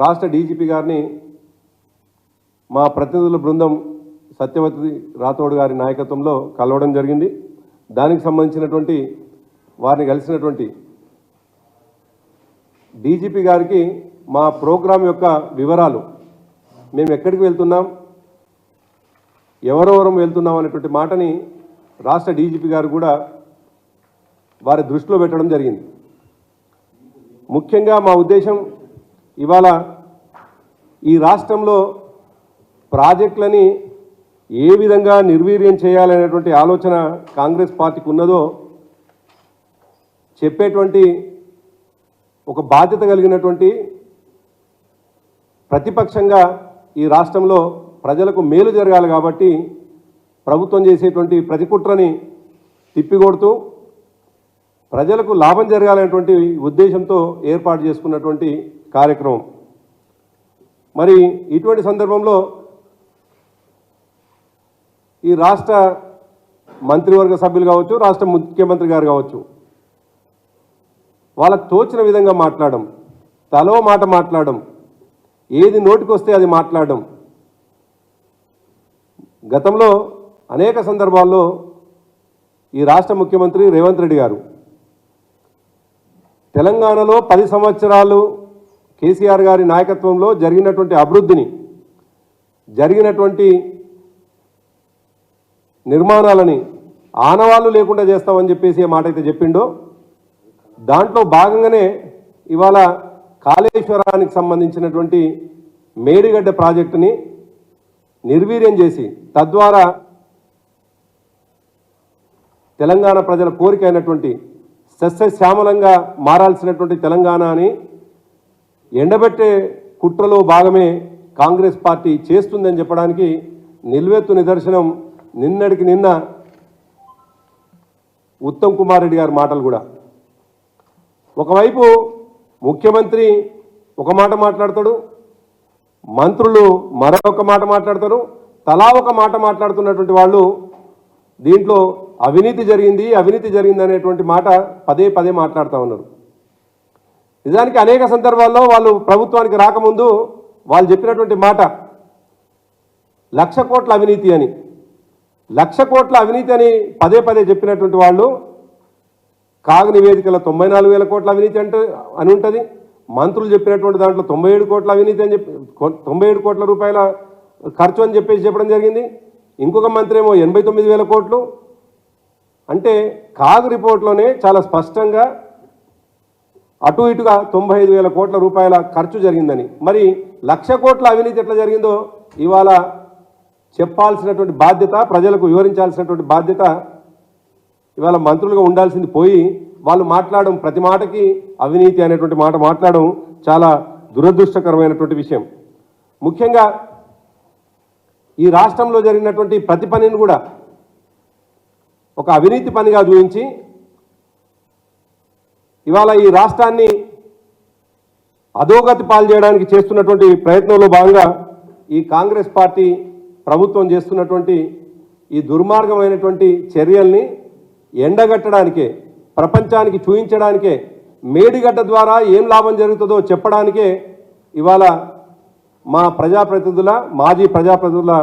రాష్ట్ర డీజీపీ గారిని మా ప్రతినిధుల బృందం సత్యవతి రాథోడ్ గారి నాయకత్వంలో కలవడం జరిగింది. దానికి సంబంధించినటువంటి వారిని కలిసినటువంటి డీజీపీ గారికి మా ప్రోగ్రాం యొక్క వివరాలు మేము ఎక్కడికి వెళ్తున్నాం ఎవరెవరం వెళ్తున్నాం అనేటువంటి మాటని రాష్ట్ర డీజీపీ గారు కూడా వారి దృష్టిలో పెట్టడం జరిగింది. ముఖ్యంగా మా ఉద్దేశం ఇవాళ ఈ రాష్ట్రంలో ప్రాజెక్టులని ఏ విధంగా నిర్వీర్యం చేయాలనేటువంటి ఆలోచన కాంగ్రెస్ పార్టీకి ఉన్నదో చెప్పేటువంటి ఒక బాధ్యత కలిగినటువంటి ప్రతిపక్షంగా ఈ రాష్ట్రంలో ప్రజలకు మేలు జరగాలి కాబట్టి ప్రభుత్వం చేసేటువంటి ప్రతి కుట్రని తిప్పికొడుతూ ప్రజలకు లాభం జరగాలనేటువంటి ఉద్దేశంతో ఏర్పాటు చేసుకున్నటువంటి కార్యక్రమం. మరి ఇటువంటి సందర్భంలో ఈ రాష్ట్ర మంత్రివర్గ సభ్యులు కావచ్చు రాష్ట్ర ముఖ్యమంత్రి గారు కావచ్చు వాళ్ళకు తోచిన విధంగా మాట్లాడడం తలో మాట మాట్లాడడం ఏది నోటికొస్తే అది మాట్లాడడం. గతంలో అనేక సందర్భాల్లో ఈ రాష్ట్ర ముఖ్యమంత్రి రేవంత్ రెడ్డి గారు తెలంగాణలో పది సంవత్సరాలు కేసీఆర్ గారి నాయకత్వంలో జరిగినటువంటి అభివృద్ధిని జరిగినటువంటి నిర్మాణాలని ఆనవాళ్ళు లేకుండా చేస్తామని చెప్పేసి ఏ మాట అయితే చెప్పిండో దాంట్లో భాగంగానే ఇవాళ కాళేశ్వరానికి సంబంధించినటువంటి మేడిగడ్డ ప్రాజెక్టుని నిర్వీర్యం చేసి తద్వారా తెలంగాణ ప్రజల కోరిక అయినటువంటి సస్యశ్యామలంగా మారాల్సినటువంటి తెలంగాణ అని ఎండబెట్టే కుట్రలో భాగమే కాంగ్రెస్ పార్టీ చేస్తుందని చెప్పడానికి నిల్వెత్తు నిదర్శనం నిన్నటికి నిన్న ఉత్తమ్ కుమార్ రెడ్డి గారి మాటలు కూడా. ఒకవైపు ముఖ్యమంత్రి ఒక మాట మాట్లాడతాడు మంత్రులు మరొక మాట మాట్లాడతారు తలా ఒక మాట మాట్లాడుతున్నటువంటి వాళ్ళు దీంట్లో అవినీతి జరిగింది అవినీతి జరిగింది అనేటువంటి మాట పదే పదే మాట్లాడుతూ ఉన్నారు. నిజానికి అనేక సందర్భాల్లో వాళ్ళు ప్రభుత్వానికి రాకముందు వాళ్ళు చెప్పినటువంటి మాట లక్ష కోట్ల అవినీతి అని లక్ష కోట్ల అవినీతి అని పదే పదే చెప్పినటువంటి వాళ్ళు కాగు నివేదికలో తొంభై నాలుగు వేల కోట్ల అవినీతి అంటే అని ఉంటుంది. మంత్రులు చెప్పినటువంటి దాంట్లో తొంభై ఏడు కోట్ల అవినీతి అని చెప్పి తొంభై ఏడు కోట్ల రూపాయల ఖర్చు అని చెప్పేసి చెప్పడం జరిగింది. ఇంకొక మంత్రి ఏమో ఎనభై తొమ్మిది వేల కోట్లు. అంటే కాగ్ రిపోర్ట్లోనే చాలా స్పష్టంగా అటు ఇటుగా తొంభై ఐదు వేల కోట్ల రూపాయల ఖర్చు జరిగిందని. మరి లక్ష కోట్ల అవినీతి ఎట్లా జరిగిందో ఇవాళ చెప్పాల్సినటువంటి బాధ్యత ప్రజలకు వివరించాల్సినటువంటి బాధ్యత ఇవాళ మంత్రులుగా ఉండాల్సింది పోయి వాళ్ళు మాట్లాడడం ప్రతి మాటకి అవినీతి అనేటువంటి మాట మాట్లాడడం చాలా దురదృష్టకరమైనటువంటి విషయం. ముఖ్యంగా ఈ రాష్ట్రంలో జరిగినటువంటి ప్రతి పనిని కూడా ఒక అవినీతి పనిగా చూపించి ఇవాళ ఈ రాష్ట్రాన్ని అధోగతి పాలు చేయడానికి చేస్తున్నటువంటి ప్రయత్నంలో భాగంగా ఈ కాంగ్రెస్ పార్టీ ప్రభుత్వం చేస్తున్నటువంటి ఈ దుర్మార్గమైనటువంటి చర్యల్ని ఎండగట్టడానికే ప్రపంచానికి చూయించడానికే మేడిగడ్డ ద్వారా ఏం లాభం జరుగుతుందో చెప్పడానికే ఇవాళ మా ప్రజాప్రతినిధుల మాజీ ప్రజాప్రతినిధుల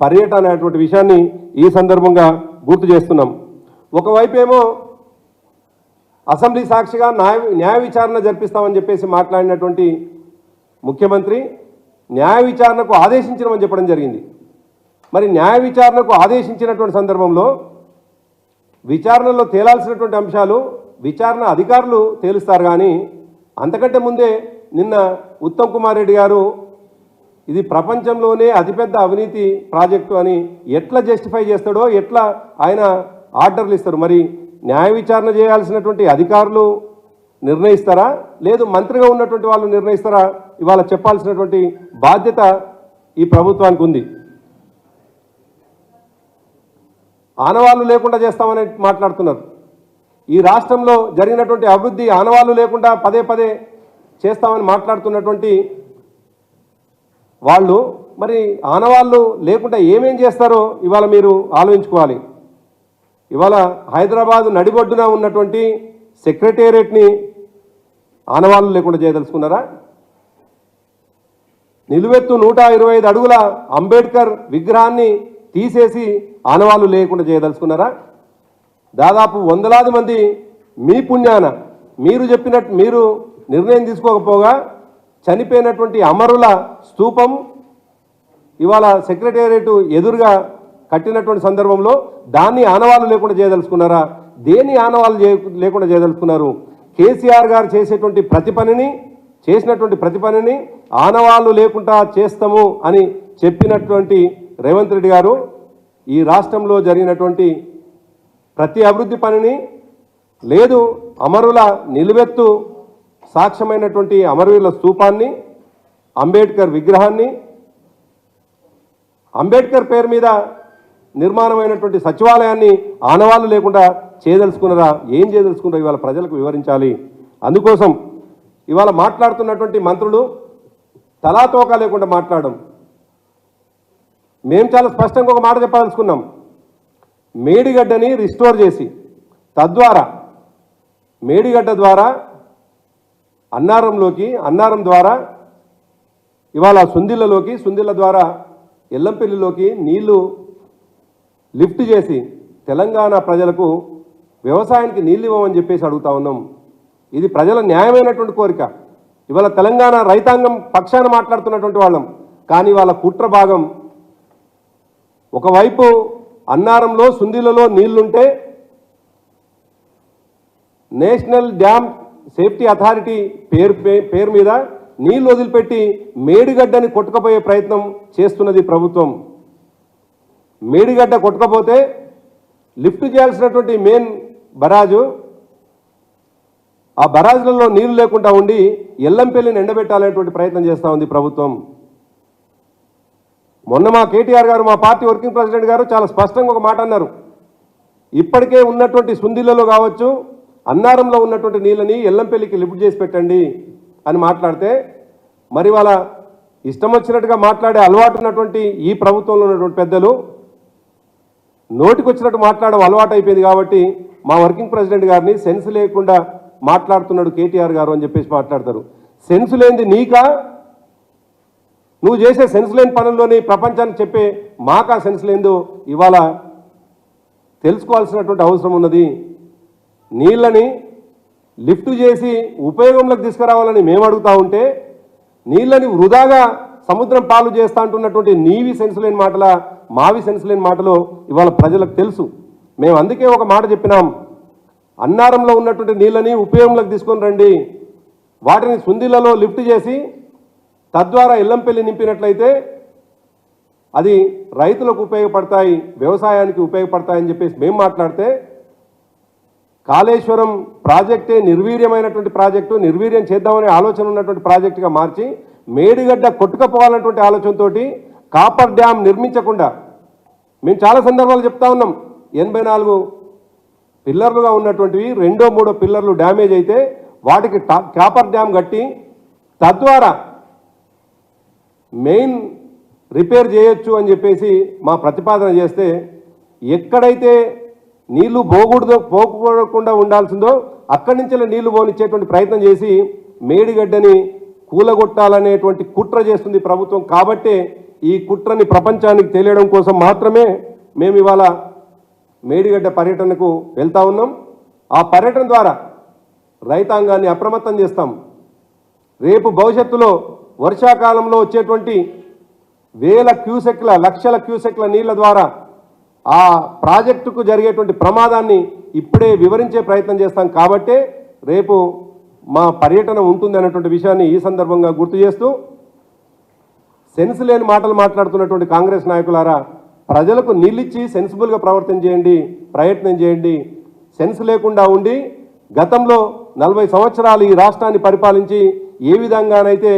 పర్యటన అనేటువంటి విషయాన్ని ఈ సందర్భంగా గుర్తు చేస్తున్నాం. ఒకవైపు ఏమో అసెంబ్లీ సాక్షిగా న్యాయ న్యాయ విచారణ జరిపిస్తామని చెప్పేసి మాట్లాడినటువంటి ముఖ్యమంత్రి న్యాయ విచారణకు ఆదేశించమని చెప్పడం జరిగింది. మరి న్యాయ విచారణకు ఆదేశించినటువంటి సందర్భంలో విచారణలో తేలాల్సినటువంటి అంశాలు విచారణ అధికారులు తేలుస్తారు కానీ అంతకంటే ముందే నిన్న ఉత్తమ్ కుమార్ రెడ్డి గారు ఇది ప్రపంచంలోనే అతిపెద్ద అవినీతి ప్రాజెక్టు అని ఎట్లా జస్టిఫై చేస్తాడో ఎట్లా ఆయన ఆర్డర్లు ఇస్తారు మరి న్యాయ విచారణ చేయాల్సినటువంటి అధికారులు నిర్ణయిస్తారా? లేదు మంత్రిగా ఉన్నటువంటి వాళ్ళు నిర్ణయిస్తారా? ఇవాళ చెప్పాల్సినటువంటి బాధ్యత ఈ ప్రభుత్వానికి ఉంది. ఆనవాళ్ళు లేకుండా చేస్తామని మాట్లాడుతున్నారు. ఈ రాష్ట్రంలో జరిగినటువంటి అభివృద్ధి ఆనవాళ్ళు లేకుండా పదే పదే చేస్తామని మాట్లాడుతున్నటువంటి వాళ్ళు మరి ఆనవాళ్ళు లేకుండా ఏమేం చేస్తారో ఇవాళ మీరు ఆలోచించుకోవాలి. ఇవాళ హైదరాబాద్ నడిబొడ్డున ఉన్నటువంటి సెక్రటేరియట్ని ఆనవాళ్ళు లేకుండా చేయదలుచుకున్నారా? నిలువెత్తు నూట ఇరవై ఐదు అడుగుల అంబేద్కర్ విగ్రహాన్ని తీసేసి ఆనవాళ్ళు లేకుండా చేయదలుచుకున్నారా? దాదాపు వందలాది మంది మీ పుణ్యాన మీరు చెప్పినట్టు మీరు నిర్ణయం తీసుకోకపోగా చనిపోయినటువంటి అమరుల స్తూపం ఇవాళ సెక్రటేరియట్ ఎదురుగా కట్టినటువంటి సందర్భంలో దాన్ని ఆనవాళ్ళు లేకుండా చేయదలుచుకున్నారా? దేని ఆనవాళ్ళు చేయ లేకుండా చేయదలుచుకున్నారు? కేసీఆర్ గారు చేసేటువంటి ప్రతి పనిని చేసినటువంటి ప్రతి పనిని ఆనవాళ్ళు లేకుండా చేస్తాము అని చెప్పినటువంటి రేవంత్ రెడ్డి గారు ఈ రాష్ట్రంలో జరిగినటువంటి ప్రతి అభివృద్ధి పనిని లేదు అమరుల నిలువెత్తు సాక్ష్యమైనటువంటి అమరవీరుల స్థూపాన్ని అంబేద్కర్ విగ్రహాన్ని అంబేద్కర్ పేరు మీద నిర్మాణమైనటువంటి సచివాలయాన్ని ఆనవాళ్ళు లేకుండా చేయదలుచుకున్నారా? ఏం చేయదలుచుకున్నారా ఇవాళ ప్రజలకు వివరించాలి. అందుకోసం ఇవాళ మాట్లాడుతున్నటువంటి మంత్రులు తలాతోకా లేకుండా మాట్లాడడం. మేము చాలా స్పష్టంగా ఒక మాట చెప్పదలుచుకున్నాం. మేడిగడ్డని రిస్టోర్ చేసి తద్వారా మేడిగడ్డ ద్వారా అన్నారంలోకి అన్నారం ద్వారా ఇవాళ సుందిళ్ళలోకి సుందిళ్ళ ద్వారా ఎల్లంపల్లిలోకి నీళ్ళు లిఫ్ట్ చేసి తెలంగాణ ప్రజలకు వ్యవసాయానికి నీళ్ళు ఇవ్వమని చెప్పేసి అడుగుతా ఉన్నాం. ఇది ప్రజల న్యాయమైనటువంటి కోరిక. ఇవాళ తెలంగాణ రైతాంగం పక్షాన మాట్లాడుతున్నటువంటి వాళ్ళం. కానీ వాళ్ళ కుట్ర భాగం ఒకవైపు అన్నారంలో సుందిలలో నీళ్ళుంటే నేషనల్ డ్యామ్ సేఫ్టీ అథారిటీ పేరు పే- పేరు మీద నీళ్ళు వదిలిపెట్టి మేడిగడ్డని కొట్టుకపోయే ప్రయత్నం చేస్తున్నది ప్రభుత్వం. మేడిగడ్డ కొట్టుకపోతే లిఫ్ట్ చేయాల్సినటువంటి మెయిన్ బరాజు ఆ బరాజులలో నీళ్ళు లేకుండా ఉండి ఎల్లంపల్లిని ఎండబెట్టాలనేటువంటి ప్రయత్నం చేస్తూ ఉంది ప్రభుత్వం. మొన్న మా కేటీఆర్ గారు మా పార్టీ వర్కింగ్ ప్రెసిడెంట్ గారు చాలా స్పష్టంగా ఒక మాట అన్నారు. ఇప్పటికే ఉన్నటువంటి సుందిళ్ళలో కావచ్చు అన్నారంలో ఉన్నటువంటి నీళ్ళని ఎల్లంపల్లికి లిఫ్ట్ చేసి పెట్టండి అని మాట్లాడితే మరి వాళ్ళ ఇష్టం వచ్చినట్టుగా మాట్లాడే అలవాటు ఉన్నటువంటి ఈ ప్రభుత్వంలో ఉన్నటువంటి పెద్దలు నోటికొచ్చినట్టు మాట్లాడడం అలవాటు అయిపోయింది కాబట్టి మా వర్కింగ్ ప్రెసిడెంట్ గారిని సెన్స్ లేకుండా మాట్లాడుతున్నాడు కేటీఆర్ గారు అని చెప్పేసి మాట్లాడతారు. సెన్స్ లేనిది నీకా? నువ్వు చేసే సెన్స్ లేని పనుల్లోని ప్రపంచానికి చెప్పే మాకా సెన్స్ లేదో ఇవాళ తెలుసుకోవాల్సినటువంటి అవసరం ఉన్నది. నీళ్ళని లిఫ్ట్ చేసి ఉపయోగంలోకి తీసుకురావాలని మేము అడుగుతా ఉంటే నీళ్ళని వృధాగా సముద్రం పాలు చేస్తా అంటున్నటువంటి నీవి సెన్స్ లేని మాటల మావి సెన్స్ లేని మాటలు ఇవాళ ప్రజలకు తెలుసు. మేము అందుకే ఒక మాట చెప్పినాం. అన్నారంలో ఉన్నటువంటి నీళ్ళని ఉపయోగంలోకి తీసుకొని రండి. వాటిని సుందిలలో లిఫ్ట్ చేసి తద్వారా ఇల్లంపల్లి నింపినట్లయితే అది రైతులకు ఉపయోగపడతాయి వ్యవసాయానికి ఉపయోగపడతాయని చెప్పేసి మేము మాట్లాడితే కాళేశ్వరం ప్రాజెక్టే నిర్వీర్యమైనటువంటి ప్రాజెక్టు నిర్వీర్యం చేద్దామనే ఆలోచన ఉన్నటువంటి ప్రాజెక్టుగా మార్చి మేడిగడ్డ కొట్టుకపోవాలన్నటువంటి ఆలోచనతోటి కాపర్ డ్యామ్ నిర్మించకుండా మేము చాలా సందర్భాలు చెప్తా ఉన్నాం. ఎనభై నాలుగు పిల్లర్లుగా ఉన్నటువంటివి రెండో మూడో పిల్లర్లు డ్యామేజ్ అయితే వాటికి కాపర్ డ్యామ్ కట్టి తద్వారా మెయిన్ రిపేర్ చేయొచ్చు అని చెప్పేసి మా ప్రతిపాదన చేస్తే ఎక్కడైతే నీళ్ళు పోకూడదు పోకూడకుండా ఉండాల్సిందో అక్కడి నుంచి నీళ్ళు పోనిచ్చేటువంటి ప్రయత్నం చేసి మేడిగడ్డని కూలగొట్టాలనేటువంటి కుట్ర చేస్తుంది ప్రభుత్వం. కాబట్టే ఈ కుట్రని ప్రపంచానికి తెలియడం కోసం మాత్రమే మేము ఇవాళ మేడిగడ్డ పర్యటనకు వెళ్తా ఉన్నాం. ఆ పర్యటన ద్వారా రైతాంగాన్ని అప్రమత్తం చేస్తాం. రేపు భవిష్యత్తులో వర్షాకాలంలో వచ్చేటువంటి వేల క్యూసెక్ల లక్షల క్యూసెక్ల నీళ్ళ ద్వారా ఆ ప్రాజెక్టుకు జరిగేటువంటి ప్రమాదాన్ని ఇప్పుడే వివరించే ప్రయత్నం చేస్తాం. కాబట్టే రేపు మా పర్యటన ఉంటుంది అనేటువంటి విషయాన్ని ఈ సందర్భంగా గుర్తు చేస్తూ సెన్స్ లేని మాటలు మాట్లాడుతున్నటువంటి కాంగ్రెస్ నాయకులారా ప్రజలకు నీళ్ళిచ్చి సెన్సిబుల్గా ప్రవర్తన చేయండి ప్రయత్నం చేయండి సెన్స్ లేకుండా ఉండి గతంలో నలభై సంవత్సరాలు ఈ రాష్ట్రాన్ని పరిపాలించి ఏ విధంగానైతే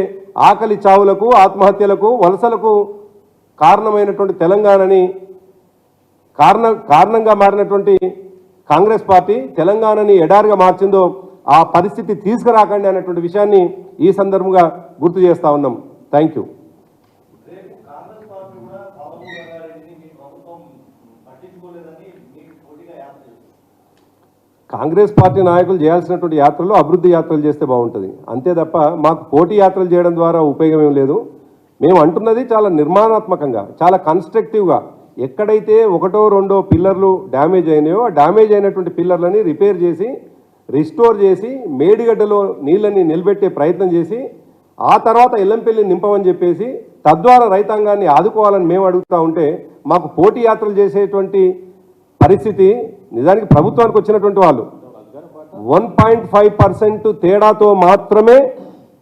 ఆకలి చావులకు ఆత్మహత్యలకు వలసలకు కారణమైనటువంటి తెలంగాణని కారణ కారణంగా మారినటువంటి కాంగ్రెస్ పార్టీ తెలంగాణని ఎడారిగా మార్చిందో ఆ పరిస్థితి తీసుకురాకండి అనేటువంటి విషయాన్ని ఈ సందర్భంగా గుర్తు చేస్తా ఉన్నాం. Thank you Congress party Congress party నాయకులు చేయాల్సినటువంటి యాత్రలు అభివృద్ధి యాత్రలు చేస్తే బాగుంటుంది. అంతే తప్ప మాకు పోటీ యాత్రలు చేయడం ద్వారా ఉపయోగం ఏం లేదు. మేము అంటున్నది చాలా నిర్మాణాత్మకంగా చాలా కన్స్ట్రక్టివ్గా ఎక్కడైతే ఒకటో రెండో పిల్లర్లు డ్యామేజ్ అయినాయో ఆ డ్యామేజ్ అయినటువంటి పిల్లర్లని రిపేర్ చేసి రిస్టోర్ చేసి మేడిగడ్డలో నీళ్ళని నిలబెట్టే ప్రయత్నం చేసి ఆ తర్వాత ఎల్లంపల్లి నింపమని చెప్పేసి తద్వారా రైతాంగాన్ని ఆదుకోవాలని మేము అడుగుతా ఉంటే మాకు పోటీ యాత్రలు చేసేటువంటి పరిస్థితి నిజానికి ప్రభుత్వానికి వచ్చినటువంటి వాళ్ళు. వన్ పాయింట్ ఫైవ్ పర్సెంట్ తేడాతో మాత్రమే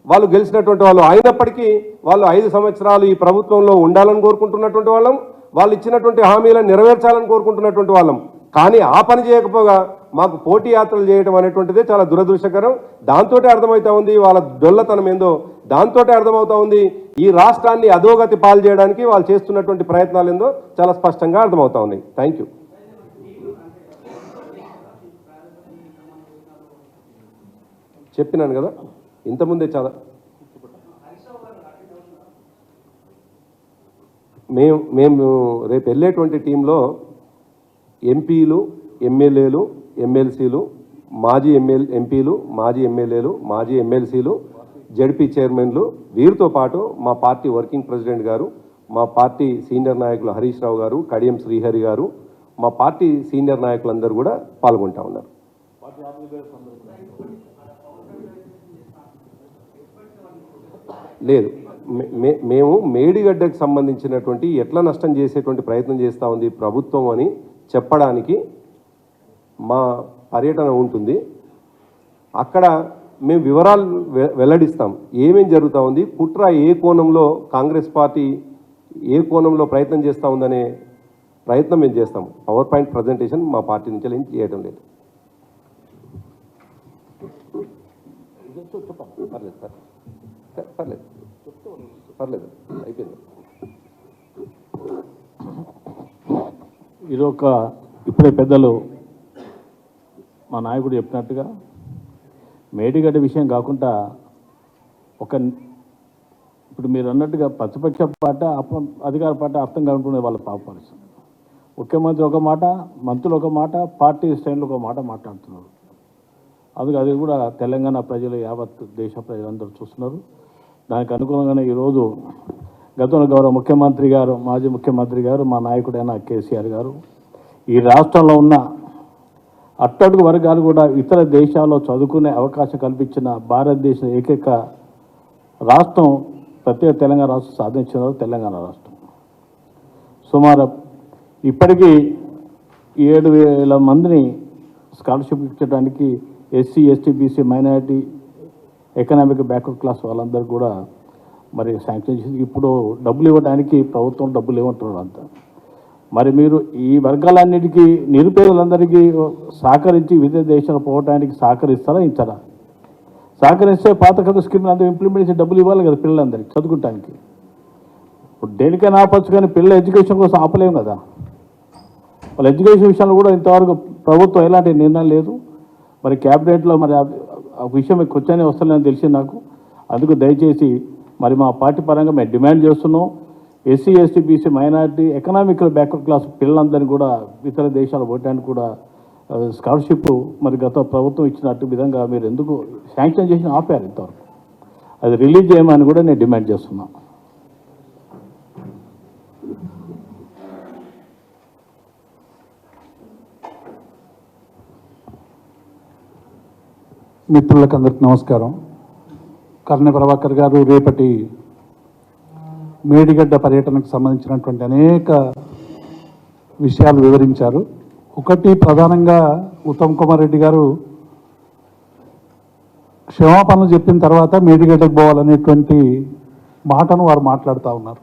వాళ్ళు గెలిచినటువంటి వాళ్ళు. అయినప్పటికీ వాళ్ళు ఐదు సంవత్సరాలు ఈ ప్రభుత్వంలో ఉండాలని కోరుకుంటున్నటువంటి వాళ్ళం వాళ్ళు ఇచ్చినటువంటి హామీలను నెరవేర్చాలని కోరుకుంటున్నటువంటి వాళ్ళం. కానీ ఆ పని చేయకపోగా మాకు పోటీ యాత్రలు చేయడం అనేటువంటిదే చాలా దురదృష్టకరం. దాంతో అర్థమవుతా ఉంది వాళ్ళ డొల్లతనం ఏందో. దాంతో అర్థమవుతా ఉంది ఈ రాష్ట్రాన్ని అధోగతి పాలు చేయడానికి వాళ్ళు చేస్తున్నటువంటి ప్రయత్నాలు ఏందో చాలా స్పష్టంగా అర్థమవుతా ఉన్నాయి థ్యాంక్ యూ చెప్పినాను కదా. ఇంతకుముందే చాలా. మేము మేము రేపు వెళ్ళేటువంటి టీంలో ఎంపీలు ఎమ్మెల్యేలు ఎమ్మెల్సీలు మాజీ ఎమ్మెల్ ఎంపీలు మాజీ ఎమ్మెల్యేలు మాజీ ఎమ్మెల్సీలు జడ్పీ చైర్మన్లు వీరితో పాటు మా పార్టీ వర్కింగ్ ప్రెసిడెంట్ గారు మా పార్టీ సీనియర్ నాయకులు హరీష్ రావు గారు కడియం శ్రీహరి గారు మా పార్టీ సీనియర్ నాయకులందరూ కూడా పాల్గొంటా ఉన్నారు. లేదు. మే- మే- మేము మేడిగడ్డకు సంబంధించినటువంటి ఎట్లా నష్టం చేసేటువంటి ప్రయత్నం చేస్తూ ఉంది ప్రభుత్వం అని చెప్పడానికి మా పర్యటన ఉంటుంది. అక్కడ మేము వివరాలు వెల్లడిస్తాం. ఏమేం జరుగుతూ ఉంది? కుట్ర ఏ కోణంలో కాంగ్రెస్ పార్టీ ఏ కోణంలో ప్రయత్నం చేస్తూ ఉందనే ప్రయత్నం మేము చేస్తాం. పవర్ పాయింట్ ప్రజెంటేషన్ మా పార్టీ నుంచి ఏం చేయడం లేదు. పర్లేదు సార్ పర్లేదు. పర్లేదు. అయిపోయింది. ఇది ఒక ఇప్పుడే పెద్దలు మా నాయకుడు చెప్పినట్టుగా మేడిగడ్డ విషయం కాకుండా ఒక ఇప్పుడు మీరు అన్నట్టుగా ప్రతిపక్ష పార్టీ అప అధికార పాట అర్థం కాకుండా వాళ్ళ పాప పరిస్థితి. ముఖ్యమంత్రి ఒక మాట మంత్రులు ఒక మాట పార్టీ శ్రేణులు ఒక మాట మాట్లాడుతున్నారు. అది అది కూడా తెలంగాణ ప్రజలు యావత్ దేశ ప్రజలందరూ చూస్తున్నారు. దానికి అనుగుణంగానే ఈరోజు గతంలో గౌరవ ముఖ్యమంత్రి గారు మాజీ ముఖ్యమంత్రి గారు మా నాయకుడైన కేసీఆర్ గారు ఈ రాష్ట్రంలో ఉన్న అట్టడుగు వర్గాలు కూడా ఇతర దేశాల్లో చదువుకునే అవకాశం కల్పించిన భారతదేశం ఏకైక రాష్ట్రం ప్రత్యేక తెలంగాణ రాష్ట్రం సాధించిన తెలంగాణ రాష్ట్రం. సుమారు ఇప్పటికీ ఏడు వేల మందిని scholarship ఇచ్చడానికి SC ST BC minority economic backward class వాళ్ళందరూ కూడా మరి శాంక్షన్ చేసి ఇప్పుడు డబ్బులు ఇవ్వడానికి ప్రభుత్వం డబ్బులు ఇవ్వమంటున్నారు అంత. మరి మీరు ఈ వర్గాలన్నిటికీ నిరుపేదలందరికీ సహకరించి విదేశ దేశాలు పోవడానికి సహకరిస్తారా ఇచ్చారా సహకరిస్తే పాత కథ స్కీమ్ అంతా ఇంప్లిమెంట్ చేసి డబ్బులు ఇవ్వాలి కదా పిల్లలందరికీ చదువుకుంటానికి. ఇప్పుడు దేనికైనా ఆపచ్చు కానీ పిల్లల ఎడ్యుకేషన్ కోసం ఆపలేము కదా. వాళ్ళ ఎడ్యుకేషన్ విషయంలో కూడా ఇంతవరకు ప్రభుత్వం ఎలాంటి నిర్ణయం లేదు. మరి క్యాబినెట్లో మరి ఆ- విషయం కూర్చొని వస్తలేదని తెలిసింది నాకు. అందుకు దయచేసి మరి మా పార్టీ పరంగా మేము డిమాండ్ చేస్తున్నాం. SC ST BC minority economical backward class పిల్లలందరినీ కూడా ఇతర దేశాలు ఓటానికి కూడా స్కాలర్షిప్ మరి గత ప్రభుత్వం ఇచ్చినట్టు విధంగా మీరు ఎందుకు శాంక్షన్ చేసి ఆపారు ఇంతవరకు. అది రిలీజ్ చేయమని కూడా నేను డిమాండ్ చేస్తున్నాను మిత్రులకు అందరికి నమస్కారం. కర్ణ ప్రభాకర్ గారు రేపటి మేడిగడ్డ పర్యటనకు సంబంధించినటువంటి అనేక విషయాలు వివరించారు. ఒకటి ప్రధానంగా ఉత్తమ్ కుమార్ రెడ్డి గారు క్షమాపణలు చెప్పిన తర్వాత మేడిగడ్డకు పోవాలనేటువంటి మాటను వారు మాట్లాడుతూ ఉన్నారు.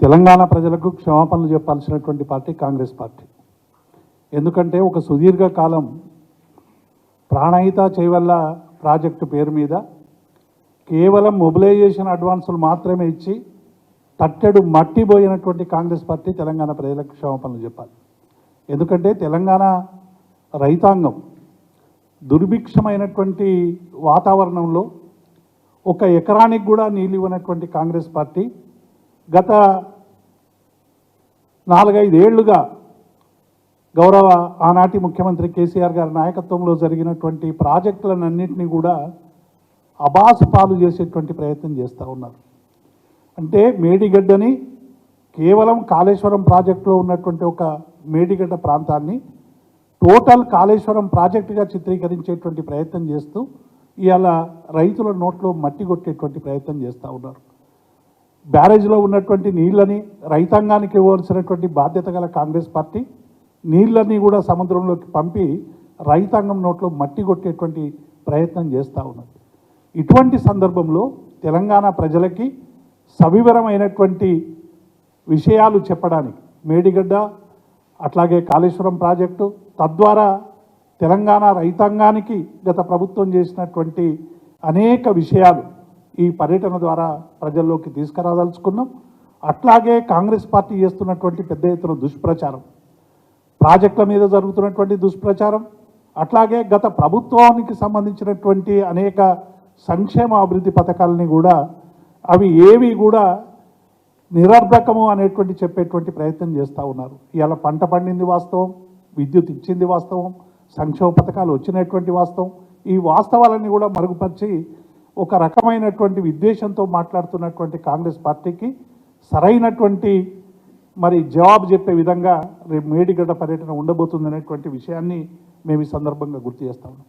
తెలంగాణ ప్రజలకు క్షమాపణలు చెప్పాల్సినటువంటి పార్టీ కాంగ్రెస్ పార్టీ. ఎందుకంటే ఒక సుదీర్ఘ కాలం ప్రాణహిత చేయవల్ల ప్రాజెక్టు పేరు మీద కేవలం మొబిలైజేషన్ అడ్వాన్సులు మాత్రమే ఇచ్చి తట్టెడు మట్టిపోయినటువంటి కాంగ్రెస్ పార్టీ తెలంగాణ ప్రజలకు క్షమాపణలు చెప్పాలి. ఎందుకంటే తెలంగాణ రైతాంగం దుర్భిక్షమైనటువంటి వాతావరణంలో ఒక ఎకరానికి కూడా నీళ్ళు ఇవ్వనటువంటి కాంగ్రెస్ పార్టీ గత నాలుగైదేళ్ళుగా గౌరవ ఆనాటి ముఖ్యమంత్రి కేసీఆర్ గారి నాయకత్వంలో జరిగినటువంటి ప్రాజెక్టులన్నింటినీ కూడా అబాసు పాలు చేసేటువంటి ప్రయత్నం చేస్తూ ఉన్నారు. అంటే మేడిగడ్డని కేవలం కాళేశ్వరం ప్రాజెక్టులో ఉన్నటువంటి ఒక మేడిగడ్డ ప్రాంతాన్ని టోటల్ కాళేశ్వరం ప్రాజెక్టుగా చిత్రీకరించేటువంటి ప్రయత్నం చేస్తూ ఇవాళ రైతుల నోట్లో మట్టి కొట్టేటువంటి ప్రయత్నం చేస్తూ ఉన్నారు. బ్యారేజ్లో ఉన్నటువంటి నీళ్ళని రైతాంగానికి ఇవ్వాల్సినటువంటి బాధ్యత గల కాంగ్రెస్ పార్టీ నీళ్ళని కూడా సముద్రంలోకి పంపి రైతాంగం నోట్లో మట్టి కొట్టేటువంటి ప్రయత్నం చేస్తూ ఉన్నారు. ఇటువంటి సందర్భంలో తెలంగాణ ప్రజలకి సవివరమైనటువంటి విషయాలు చెప్పడానికి మేడిగడ్డ అట్లాగే కాళేశ్వరం ప్రాజెక్టు తద్వారా తెలంగాణ రైతాంగానికి గత ప్రభుత్వం చేసినటువంటి అనేక విషయాలు ఈ పర్యటన ద్వారా ప్రజల్లోకి తీసుకురాదలుచుకున్నాం. అట్లాగే కాంగ్రెస్ పార్టీ చేస్తున్నటువంటి పెద్ద ఎత్తున దుష్ప్రచారం ప్రాజెక్టుల మీద జరుగుతున్నటువంటి దుష్ప్రచారం అట్లాగే గత ప్రభుత్వానికి సంబంధించినటువంటి అనేక సంక్షేమ అభివృద్ధి పథకాలని కూడా అవి ఏవి కూడా నిరర్ధకము అనేటువంటి చెప్పేటువంటి ప్రయత్నం చేస్తూ ఉన్నారు. ఇవాళ పంట పండింది వాస్తవం విద్యుత్ ఇచ్చింది వాస్తవం సంక్షేమ పథకాలు వచ్చినటువంటి వాస్తవం. ఈ వాస్తవాలన్నీ కూడా మరుగుపరిచి ఒక రకమైనటువంటి విద్వేషంతో మాట్లాడుతున్నటువంటి కాంగ్రెస్ పార్టీకి సరైనటువంటి మరి జవాబు చెప్పే విధంగా రేపు మేడిగడ్డ పర్యటన ఉండబోతుంది అనేటువంటి విషయాన్ని మేము ఈ సందర్భంగా గుర్తు చేస్తా ఉన్నాం.